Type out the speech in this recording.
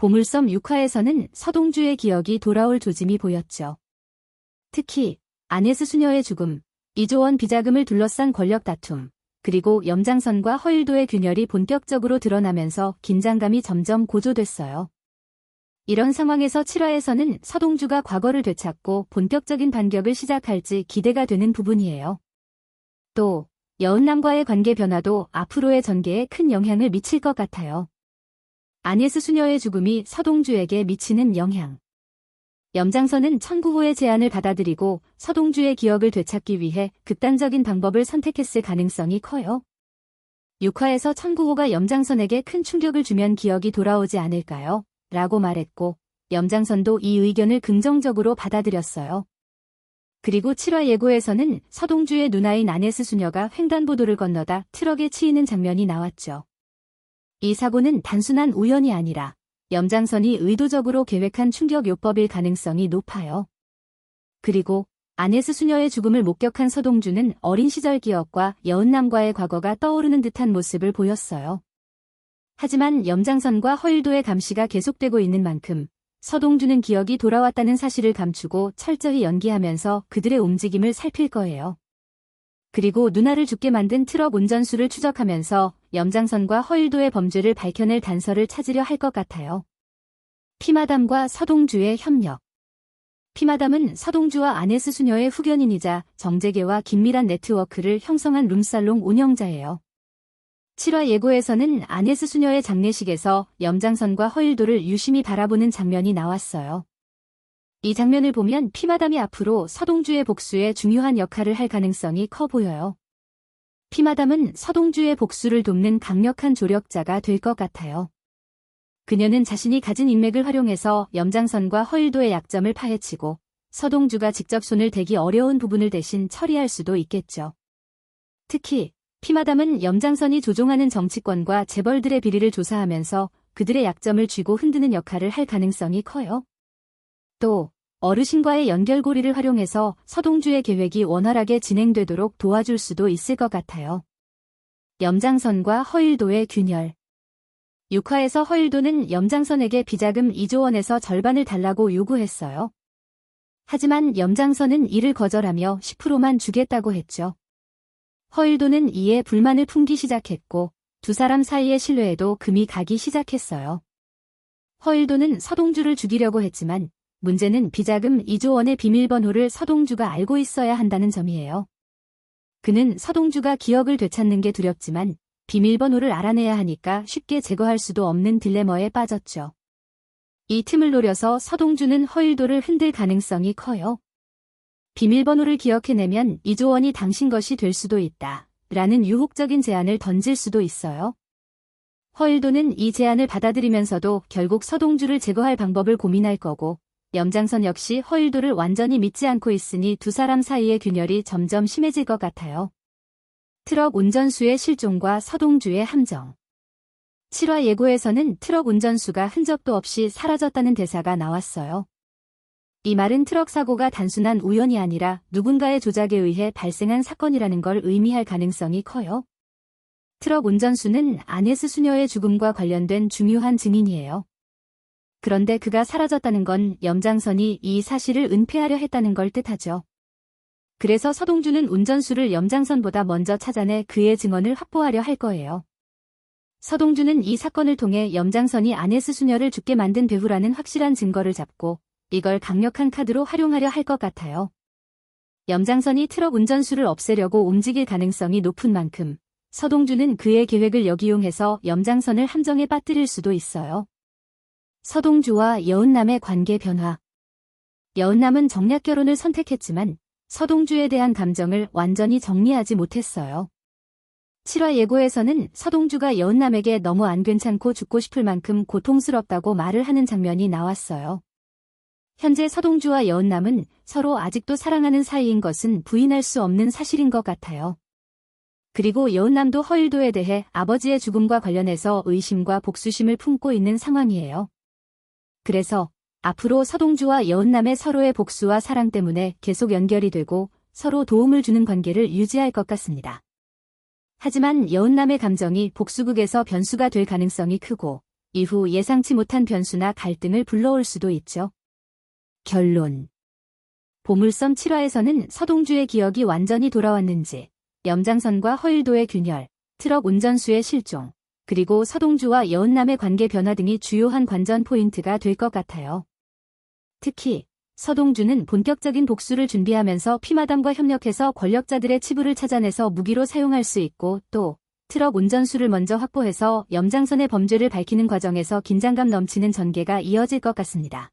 보물섬 6화에서는 서동주의 기억이 돌아올 조짐이 보였죠. 특히 아네스 수녀의 죽음, 이조원 비자금을 둘러싼 권력 다툼, 그리고 염장선과 허일도의 균열이 본격적으로 드러나면서 긴장감이 점점 고조됐어요. 이런 상황에서 7화에서는 서동주가 과거를 되찾고 본격적인 반격을 시작할지 기대가 되는 부분이에요. 또 여은남과의 관계 변화도 앞으로의 전개에 큰 영향을 미칠 것 같아요. 아네스 수녀의 죽음이 서동주에게 미치는 영향. 염장선은 청구호의 제안을 받아들이고 서동주의 기억을 되찾기 위해 극단적인 방법을 선택했을 가능성이 커요. 6화에서 청구호가 염장선에게 큰 충격을 주면 기억이 돌아오지 않을까요? 라고 말했고 염장선도 이 의견을 긍정적으로 받아들였어요. 그리고 7화 예고에서는 서동주의 누나인 아네스 수녀가 횡단보도를 건너다 트럭에 치이는 장면이 나왔죠. 이 사고는 단순한 우연이 아니라 염장선이 의도적으로 계획한 충격 요법일 가능성이 높아요. 그리고 아네스 수녀의 죽음을 목격한 서동주는 어린 시절 기억과 여은남과의 과거가 떠오르는 듯한 모습을 보였어요. 하지만 염장선과 허일도의 감시가 계속되고 있는 만큼 서동주는 기억이 돌아왔다는 사실을 감추고 철저히 연기하면서 그들의 움직임을 살필 거예요. 그리고 누나를 죽게 만든 트럭 운전수를 추적하면서 염장선과 허일도의 범죄를 밝혀낼 단서를 찾으려 할 것 같아요. 피마담과 서동주의 협력 피마담은 서동주와 아네스 수녀의 후견인이자 정재계와 긴밀한 네트워크를 형성한 룸살롱 운영자예요. 7화 예고에서는 아네스 수녀의 장례식에서 염장선과 허일도를 유심히 바라보는 장면이 나왔어요. 이 장면을 보면 피마담이 앞으로 서동주의 복수에 중요한 역할을 할 가능성이 커 보여요. 피마담은 서동주의 복수를 돕는 강력한 조력자가 될 것 같아요. 그녀는 자신이 가진 인맥을 활용해서 염장선과 허일도의 약점을 파헤치고 서동주가 직접 손을 대기 어려운 부분을 대신 처리할 수도 있겠죠. 특히 피마담은 염장선이 조종하는 정치권과 재벌들의 비리를 조사하면서 그들의 약점을 쥐고 흔드는 역할을 할 가능성이 커요. 또 어르신과의 연결고리를 활용해서 서동주의 계획이 원활하게 진행되도록 도와줄 수도 있을 것 같아요. 염장선과 허일도의 균열 6화에서 허일도는 염장선에게 비자금 2조 원에서 절반을 달라고 요구했어요. 하지만 염장선은 이를 거절하며 10%만 주겠다고 했죠. 허일도는 이에 불만을 품기 시작했고 두 사람 사이의 신뢰에도 금이 가기 시작했어요. 허일도는 서동주를 죽이려고 했지만 문제는 비자금 2조 원의 비밀번호를 서동주가 알고 있어야 한다는 점이에요. 그는 서동주가 기억을 되찾는 게 두렵지만 비밀번호를 알아내야 하니까 쉽게 제거할 수도 없는 딜레머에 빠졌죠. 이 틈을 노려서 서동주는 허일도를 흔들 가능성이 커요. 비밀번호를 기억해내면 이조원이 당신 것이 될 수도 있다. 라는 유혹적인 제안을 던질 수도 있어요. 허일도는 이 제안을 받아들이면서도 결국 서동주를 제거할 방법을 고민할 거고 염장선 역시 허일도를 완전히 믿지 않고 있으니 두 사람 사이의 균열이 점점 심해질 것 같아요. 트럭 운전수의 실종과 서동주의 함정 7화 예고에서는 트럭 운전수가 흔적도 없이 사라졌다는 대사가 나왔어요. 이 말은 트럭 사고가 단순한 우연이 아니라 누군가의 조작에 의해 발생한 사건이라는 걸 의미할 가능성이 커요. 트럭 운전수는 아네스 수녀의 죽음과 관련된 중요한 증인이에요. 그런데 그가 사라졌다는 건 염장선이 이 사실을 은폐하려 했다는 걸 뜻하죠. 그래서 서동주는 운전수를 염장선보다 먼저 찾아내 그의 증언을 확보하려 할 거예요. 서동주는 이 사건을 통해 염장선이 아네스 수녀를 죽게 만든 배후라는 확실한 증거를 잡고 이걸 강력한 카드로 활용하려 할 것 같아요. 염장선이 트럭 운전수를 없애려고 움직일 가능성이 높은 만큼 서동주는 그의 계획을 역이용해서 염장선을 함정에 빠뜨릴 수도 있어요. 서동주와 여은남의 관계 변화 여은남은 정략 결혼을 선택했지만 서동주에 대한 감정을 완전히 정리하지 못했어요. 7화 예고에서는 서동주가 여은남에게 너무 안 괜찮고 죽고 싶을 만큼 고통스럽다고 말을 하는 장면이 나왔어요. 현재 서동주와 여은남은 서로 아직도 사랑하는 사이인 것은 부인할 수 없는 사실인 것 같아요. 그리고 여은남도 허일도에 대해 아버지의 죽음과 관련해서 의심과 복수심을 품고 있는 상황이에요. 그래서 앞으로 서동주와 여은남의 서로의 복수와 사랑 때문에 계속 연결이 되고 서로 도움을 주는 관계를 유지할 것 같습니다. 하지만 여은남의 감정이 복수극에서 변수가 될 가능성이 크고 이후 예상치 못한 변수나 갈등을 불러올 수도 있죠. 결론 보물섬 7화에서는 서동주의 기억이 완전히 돌아왔는지, 염장선과 허일도의 균열, 트럭 운전수의 실종, 그리고 서동주와 여운남의 관계 변화 등이 주요한 관전 포인트가 될 것 같아요. 특히 서동주는 본격적인 복수를 준비하면서 피마담과 협력해서 권력자들의 치부를 찾아내서 무기로 사용할 수 있고 또 트럭 운전수를 먼저 확보해서 염장선의 범죄를 밝히는 과정에서 긴장감 넘치는 전개가 이어질 것 같습니다.